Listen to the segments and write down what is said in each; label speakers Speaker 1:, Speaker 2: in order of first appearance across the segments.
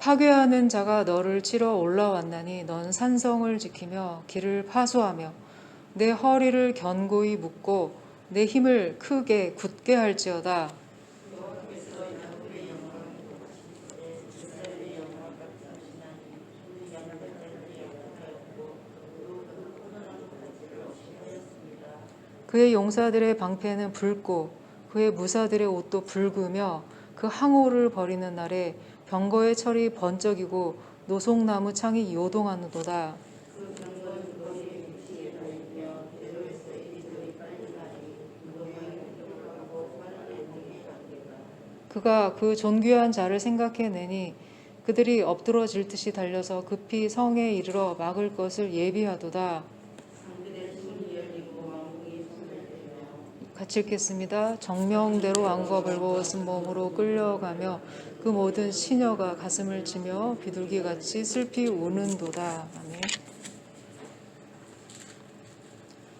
Speaker 1: 파괴하는 자가 너를 치러 올라왔나니 넌 산성을 지키며 길을 파수하며 내 허리를 견고히 묶고 내 힘을 크게 굳게 할지어다. 그의 용사들의 방패는 붉고 그의 무사들의 옷도 붉으며 그 항오를 버리는 날에 병거의 철이 번쩍이고 노송나무 창이 요동하는도다. 그가 그 존귀한 자를 생각해내니 그들이 엎드러질 듯이 달려서 급히 성에 이르러 막을 것을 예비하도다. 같이 읽겠습니다. 정명대로 왕과 벌거벗은 몸으로 끌려가며 그 모든 시녀가 가슴을 치며 비둘기같이 슬피 우는도다. 아멘.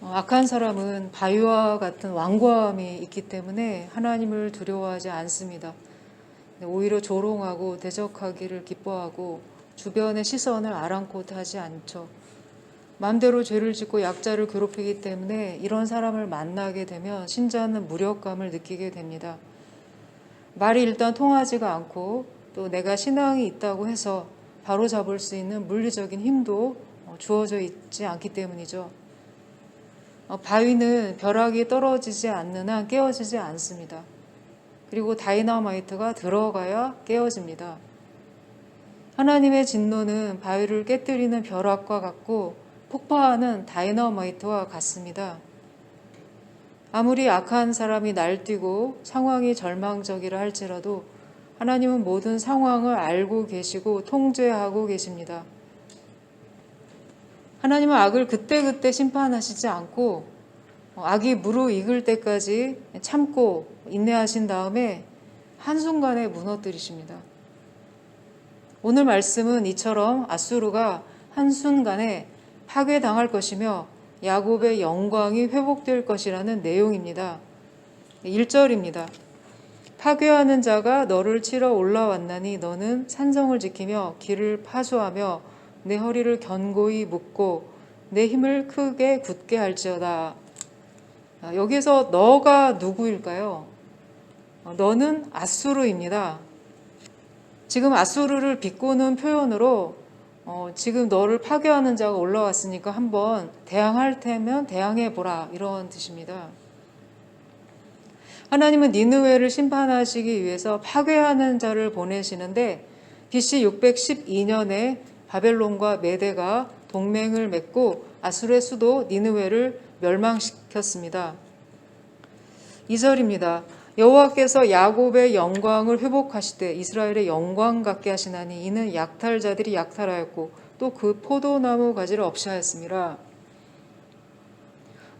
Speaker 1: 어, 악한 사람은 바위와 같은 완고함이 있기 때문에 하나님을 두려워하지 않습니다. 오히려 조롱하고 대적하기를 기뻐하고 주변의 시선을 아랑곳하지 않죠. 마음대로 죄를 짓고 약자를 괴롭히기 때문에 이런 사람을 만나게 되면 신자는 무력감을 느끼게 됩니다. 말이 일단 통하지가 않고 또 내가 신앙이 있다고 해서 바로 잡을 수 있는 물리적인 힘도 어, 주어져 있지 않기 때문이죠. 어, 바위는 벼락이 떨어지지 않는 한 깨어지지 않습니다. 그리고 다이너마이트가 들어가야 깨어집니다. 하나님의 진노는 바위를 깨뜨리는 벼락과 같고 폭파하는 다이너마이트와 같습니다. 아무리 악한 사람이 날뛰고 상황이 절망적이라 할지라도 하나님은 모든 상황을 알고 계시고 통제하고 계십니다. 하나님은 악을 그때그때 심판하시지 않고 악이 무르익을 때까지 참고 인내하신 다음에 한순간에 무너뜨리십니다. 오늘 말씀은 이처럼 아수르가 한순간에 파괴당할 것이며 야곱의 영광이 회복될 것이라는 내용입니다. 1절입니다. 파괴하는 자가 너를 치러 올라왔나니 너는 산성을 지키며 길을 파수하며 내 허리를 견고히 묶고 내 힘을 크게 굳게 할지어다. 아, 여기서 너가 누구일까요? 어, 너는 아수르입니다. 지금 아수르를 비꼬는 표현으로 어, 지금 너를 파괴하는 자가 올라왔으니까 한번 대항할 테면 대항해 보라 이런 뜻입니다. 하나님은 니느웨를 심판하시기 위해서 파괴하는 자를 보내시는데 BC 612년에 바벨론과 메대가 동맹을 맺고 아수르의 수도 니느웨를 멸망시켰습니다. 2절입니다. 여호와께서 야곱의 영광을 회복하시되 이스라엘의 영광 같게 하시나니 이는 약탈자들이 약탈하였고 또 그 포도나무 가지를 없이 하였습니다.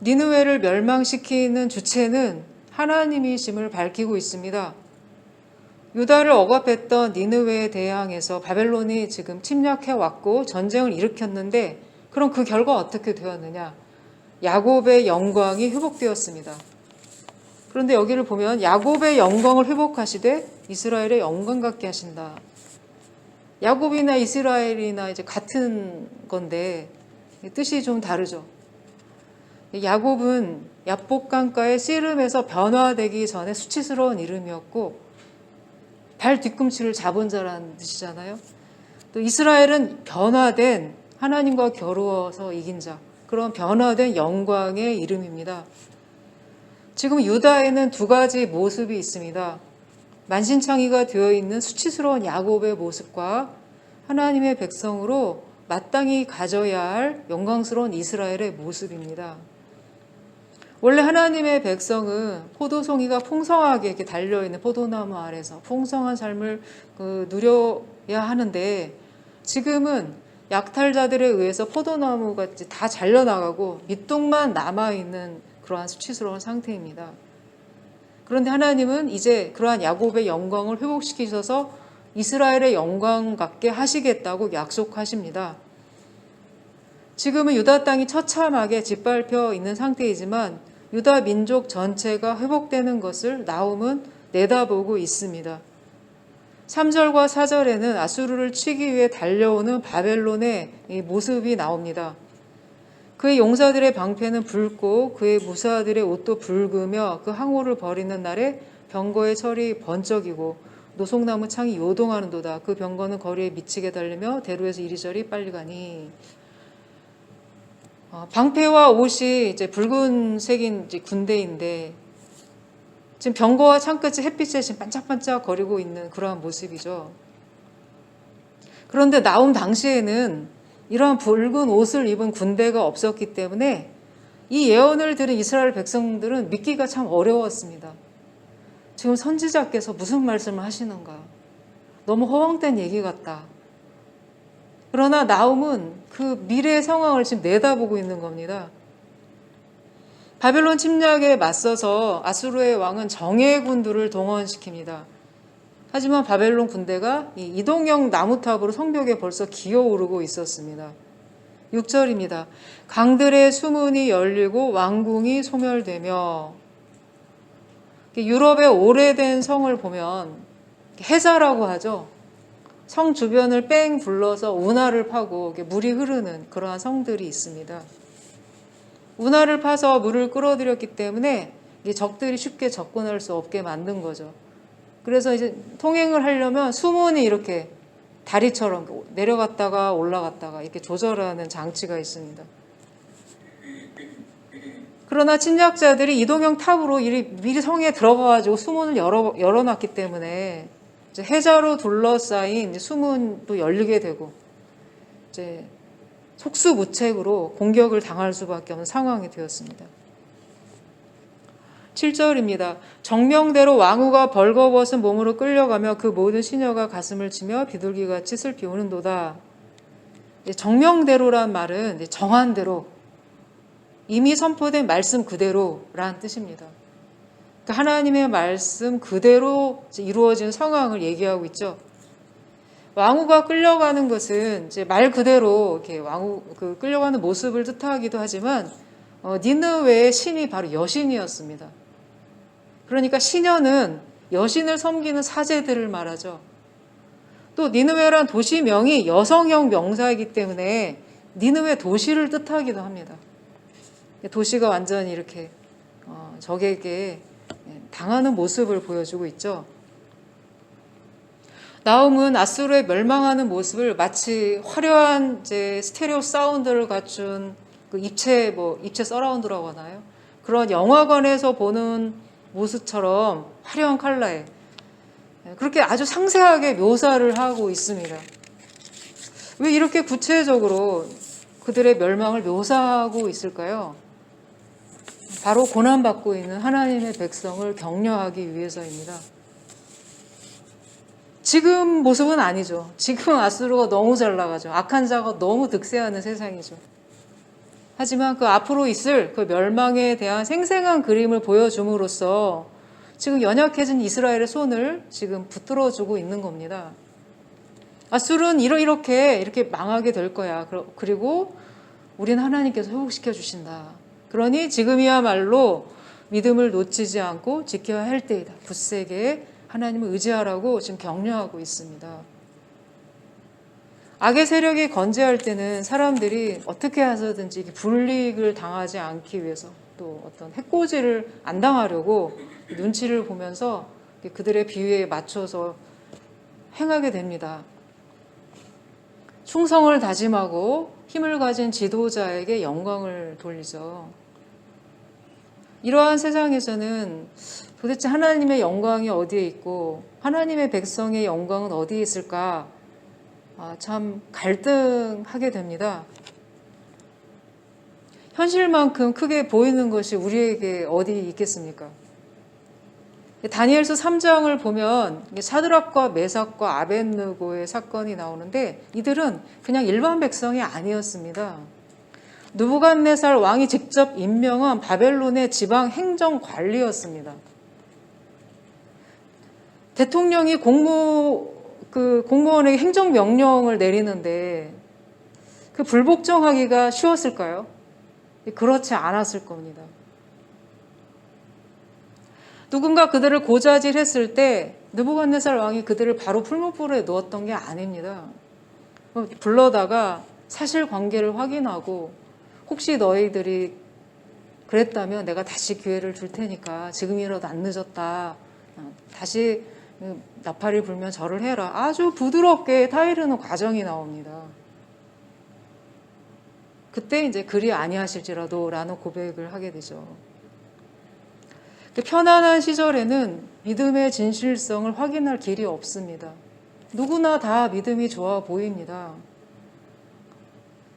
Speaker 1: 니느웨를 멸망시키는 주체는 하나님이심을 밝히고 있습니다. 유다를 억압했던 니느웨에 대항해서 바벨론이 지금 침략해 왔고 전쟁을 일으켰는데 그럼 그 결과 어떻게 되었느냐? 야곱의 영광이 회복되었습니다. 그런데 여기를 보면 야곱의 영광을 회복하시되 이스라엘의 영광 갖게 하신다. 야곱이나 이스라엘이나 이제 같은 건데 뜻이 좀 다르죠. 야곱은 야복강가의 씨름에서 변화되기 전에 수치스러운 이름이었고 발 뒤꿈치를 잡은 자라는 뜻이잖아요. 또 이스라엘은 변화된 하나님과 겨루어서 이긴 자, 그런 변화된 영광의 이름입니다. 지금 유다에는 두 가지 모습이 있습니다. 만신창이가 되어 있는 수치스러운 야곱의 모습과 하나님의 백성으로 마땅히 가져야 할 영광스러운 이스라엘의 모습입니다. 원래 하나님의 백성은 포도송이가 풍성하게 이렇게 달려있는 포도나무 아래서 풍성한 삶을 그 누려야 하는데 지금은 약탈자들에 의해서 포도나무가 다 잘려나가고 밑둥만 남아있는 그러한 수치스러운 상태입니다. 그런데 하나님은 이제 그러한 야곱의 영광을 회복시키셔서 이스라엘의 영광 갖게 하시겠다고 약속하십니다. 지금은 유다 땅이 처참하게 짓밟혀 있는 상태이지만 유다 민족 전체가 회복되는 것을 나움은 내다보고 있습니다. 3절과 4절에는 아수르를 치기 위해 달려오는 바벨론의 이 모습이 나옵니다. 그의 용사들의 방패는 붉고 그의 무사들의 옷도 붉으며 그 항우를 버리는 날에 병거의 철이 번쩍이고 노송나무 창이 요동하는도다. 그 병거는 거리에 미치게 달리며 대로에서 이리저리 빨리 가니. 어, 방패와 옷이 이제 붉은색인 이제 군대인데 지금 병거와 창끝이 햇빛에 지금 반짝반짝 거리고 있는 그러한 모습이죠. 그런데 나온 당시에는 이러한 붉은 옷을 입은 군대가 없었기 때문에 이 예언을 들은 이스라엘 백성들은 믿기가 참 어려웠습니다. 지금 선지자께서 무슨 말씀을 하시는가? 너무 허황된 얘기 같다. 그러나 나움은 그 미래의 상황을 지금 내다보고 있는 겁니다. 바벨론 침략에 맞서서 아수르의 왕은 정예 군들을 동원시킵니다. 하지만 바벨론 군대가 이 이동형 나무탑으로 성벽에 벌써 기어오르고 있었습니다. 6절입니다. 강들의 수문이 열리고 왕궁이 소멸되며 유럽의 오래된 성을 보면 해자라고 하죠. 성 주변을 뺑 둘러서 운하를 파고 물이 흐르는 그러한 성들이 있습니다. 운하를 파서 물을 끌어들였기 때문에 적들이 쉽게 접근할 수 없게 만든 거죠. 그래서 이제 통행을 하려면 수문이 이렇게 다리처럼 내려갔다가 올라갔다가 이렇게 조절하는 장치가 있습니다. 그러나 침략자들이 이동형 탑으로 미리 성에 들어가가지고 수문을 열어, 열어놨기 때문에 해자로 둘러싸인 수문도 열리게 되고 이제 속수무책으로 공격을 당할 수밖에 없는 상황이 되었습니다. 7절입니다. 정명대로 왕후가 벌거벗은 몸으로 끌려가며 그 모든 시녀가 가슴을 치며 비둘기같이 슬피 우는도다. 정명대로란 말은 정한 대로 이미 선포된 말씀 그대로란 뜻입니다. 그러니까 하나님의 말씀 그대로 이루어진 상황을 얘기하고 있죠. 왕후가 끌려가는 것은 이제 말 그대로 이렇게 왕후 그 끌려가는 모습을 뜻하기도 하지만 어, 니느웨의 신이 바로 여신이었습니다. 그러니까 시녀는 여신을 섬기는 사제들을 말하죠. 또 니느웨란 도시명이 여성형 명사이기 때문에 니느웨 도시를 뜻하기도 합니다. 도시가 완전히 이렇게 어, 적에게 당하는 모습을 보여주고 있죠. 나움은 아수르의 멸망하는 모습을 마치 화려한 이제 스테레오 사운드를 갖춘 그 입체 뭐 입체 서라운드라고 하나요? 그런 영화관에서 보는 모습처럼 화려한 컬러에 그렇게 아주 상세하게 묘사를 하고 있습니다. 왜 이렇게 구체적으로 그들의 멸망을 묘사하고 있을까요? 바로 고난받고 있는 하나님의 백성을 격려하기 위해서입니다. 지금 모습은 아니죠. 지금 아수르가 너무 잘 나가죠. 악한 자가 너무 득세하는 세상이죠. 하지만 그 앞으로 있을 그 멸망에 대한 생생한 그림을 보여줌으로써 지금 연약해진 이스라엘의 손을 지금 붙들어 주고 있는 겁니다. 아술은 이렇게 이렇게 망하게 될 거야. 그리고 우리는 하나님께서 회복시켜 주신다. 그러니 지금이야말로 믿음을 놓치지 않고 지켜야 할 때이다. 굳세게 하나님을 의지하라고 지금 격려하고 있습니다. 악의 세력이 건재할 때는 사람들이 어떻게 해서든지 불이익을 당하지 않기 위해서 또 어떤 해코지를 안 당하려고 눈치를 보면서 그들의 비유에 맞춰서 행하게 됩니다. 충성을 다짐하고 힘을 가진 지도자에게 영광을 돌리죠. 이러한 세상에서는 도대체 하나님의 영광이 어디에 있고 하나님의 백성의 영광은 어디에 있을까? 아, 참 갈등하게 됩니다. 현실만큼 크게 보이는 것이 우리에게 어디 있겠습니까? 다니엘서 3장을 보면 사드락과 메삭과 아벤느고의 사건이 나오는데 이들은 그냥 일반 백성이 아니었습니다. 누부갓네살 왕이 직접 임명한 바벨론의 지방 행정 관리였습니다. 대통령이 공무 그 공무원에게 행정 명령을 내리는데 그 불복종하기가 쉬웠을까요? 그렇지 않았을 겁니다. 누군가 그들을 고자질했을 때 느부갓네살 왕이 그들을 바로 풀무불에 넣었던 게 아닙니다. 불러다가 사실 관계를 확인하고 혹시 너희들이 그랬다면 내가 다시 기회를 줄 테니까 지금이라도 안 늦었다. 어, 다시 나팔이 불면 절을 해라. 아주 부드럽게 타이르는 과정이 나옵니다. 그때 이제 그리 아니하실지라도 라는 고백을 하게 되죠. 그 편안한 시절에는 믿음의 진실성을 확인할 길이 없습니다. 누구나 다 믿음이 좋아 보입니다.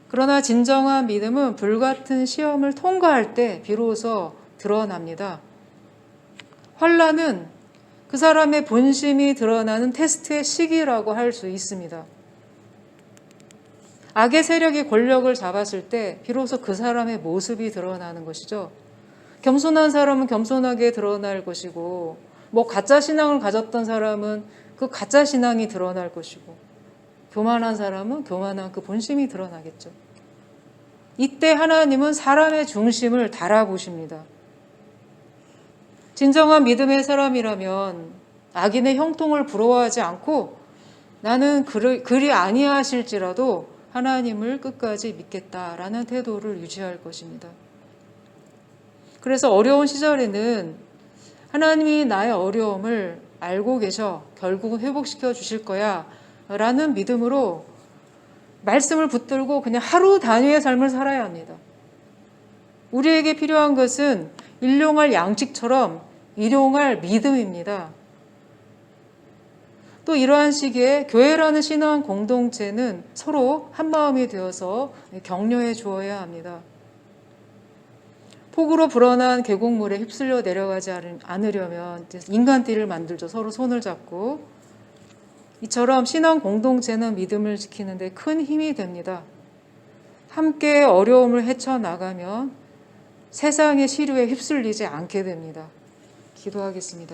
Speaker 1: 그러나 진정한 믿음은 불같은 시험을 통과할 때 비로소 드러납니다. 환란은 그 사람의 본심이 드러나는 테스트의 시기라고 할 수 있습니다. 악의 세력이 권력을 잡았을 때 비로소 그 사람의 모습이 드러나는 것이죠. 겸손한 사람은 겸손하게 드러날 것이고, 뭐 가짜 신앙을 가졌던 사람은 그 가짜 신앙이 드러날 것이고, 교만한 사람은 교만한 그 본심이 드러나겠죠. 이때 하나님은 사람의 중심을 달아보십니다. 진정한 믿음의 사람이라면 악인의 형통을 부러워하지 않고 나는 그리, 그리 아니하실지라도 하나님을 끝까지 믿겠다라는 태도를 유지할 것입니다. 그래서 어려운 시절에는 하나님이 나의 어려움을 알고 계셔 결국은 회복시켜 주실 거야 라는 믿음으로 말씀을 붙들고 그냥 하루 단위의 삶을 살아야 합니다. 우리에게 필요한 것은 일용할 양식처럼 일용할 믿음입니다. 또 이러한 시기에 교회라는 신앙 공동체는 서로 한 마음이 되어서 격려해 주어야 합니다. 폭우로 불어난 계곡물에 휩쓸려 내려가지 않으려면 인간띠를 만들죠. 서로 손을 잡고 이처럼 신앙 공동체는 믿음을 지키는데 큰 힘이 됩니다. 함께 어려움을 헤쳐나가면 세상의 시류에 휩쓸리지 않게 됩니다. 기도하겠습니다.